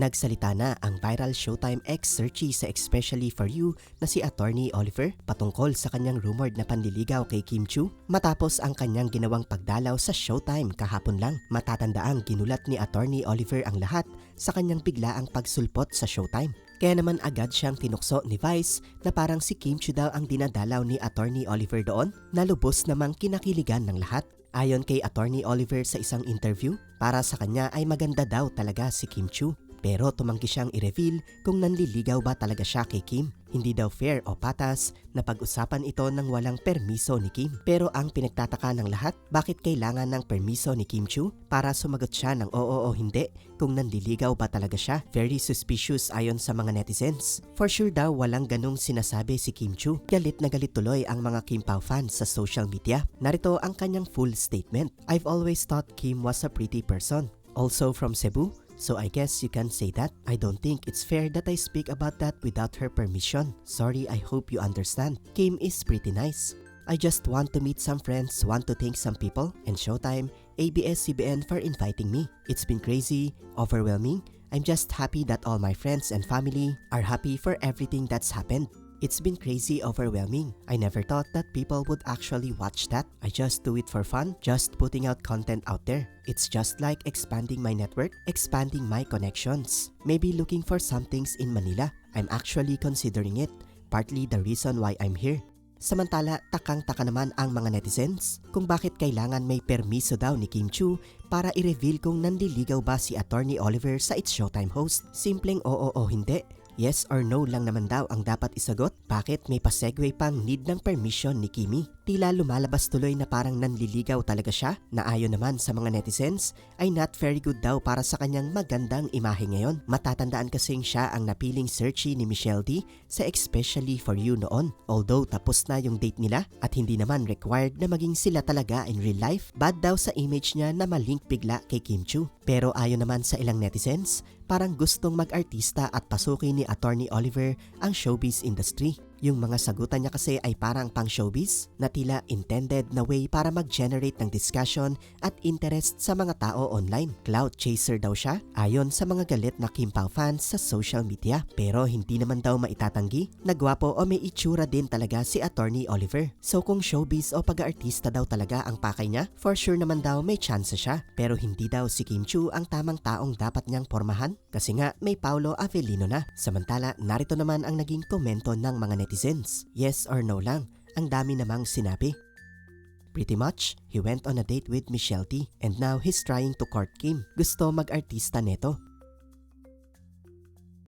Nagsalita na ang viral Showtime ex searchy sa Especially For You na si Attorney Oliver patungkol sa kanyang rumored na panliligaw kay Kim Chu matapos ang kanyang ginawang pagdalaw sa Showtime kahapon lang. Matatandaang ginulat ni Attorney Oliver ang lahat sa kanyang biglaang pagsulpot sa Showtime. Kaya naman agad siyang tinukso ni Vice na parang si Kim Chu daw ang dinadalaw ni Attorney Oliver doon na lubos namang kinakiligan ng lahat. Ayon kay Attorney Oliver sa isang interview, para sa kanya ay maganda daw talaga si Kim Chu. Pero tumanggi siyang i-reveal kung nanliligaw ba talaga siya kay Kim. Hindi daw fair o patas na pag-usapan ito ng walang permiso ni Kim. Pero ang pinagtataka ng lahat, bakit kailangan ng permiso ni Kim Chu para sumagot siya ng oo o hindi kung nanliligaw ba talaga siya? Very suspicious ayon sa mga netizens. For sure daw walang ganong sinasabi si Kim Chu. Galit na galit tuloy ang mga Kim Pao fans sa social media. Narito ang kanyang full statement. I've always thought Kim was a pretty person. Also from Cebu, So I guess you can say that. I don't think it's fair that I speak about that without her permission. Sorry, I hope you understand. Kim is pretty nice. I just want to meet some friends, want to thank some people, and Showtime, ABS-CBN for inviting me. It's been crazy, overwhelming. I'm just happy that all my friends and family are happy for everything that's happened. It's been crazy overwhelming. I never thought that people would actually watch that. I just do it for fun, just putting out content out there. It's just like expanding my network, expanding my connections. Maybe looking for some things in Manila. I'm actually considering it. Partly the reason why I'm here. Samantala, takang-taka naman ang mga netizens kung bakit kailangan may permiso daw ni Kim Chu para i-reveal kung nandiligaw ba si Attorney Oliver sa It's Showtime host. Simpleng oo o hindi. Yes or no lang naman daw ang dapat isagot. Bakit may pasegue pang need ng permission ni Kimi? Tila lumalabas tuloy na parang nanliligaw talaga siya na ayon naman sa mga netizens ay not very good daw para sa kanyang magandang imahe ngayon. Matatandaan kasing siya ang napiling searchy ni Michelle D sa Especially For You noon. Although tapos na yung date nila at hindi naman required na maging sila talaga in real life, bad daw sa image niya na malink bigla kay Kim Chu. Pero ayon naman sa ilang netizens, parang gustong mag-artista at pasukin ni Attorney Oliver ang showbiz industry. Yung mga sagutan niya kasi ay parang pang showbiz na tila intended na way para mag-generate ng discussion at interest sa mga tao online. Cloud chaser daw siya ayon sa mga galit na Kim Pao fans sa social media. Pero hindi naman daw maitatanggi na gwapo o may itsura din talaga si Attorney Oliver. So kung showbiz o pag-aartista daw talaga ang pakay niya, for sure naman daw may chance siya. Pero hindi daw si Kim Chu ang tamang taong dapat niyang pormahan kasi nga may Paulo Avellino na. Samantala, narito naman ang naging komento ng mga netizens. Yes or no lang, ang dami namang sinabi. Pretty much, he went on a date with Michelle T and now he's trying to court Kim. Gusto mag-artista neto.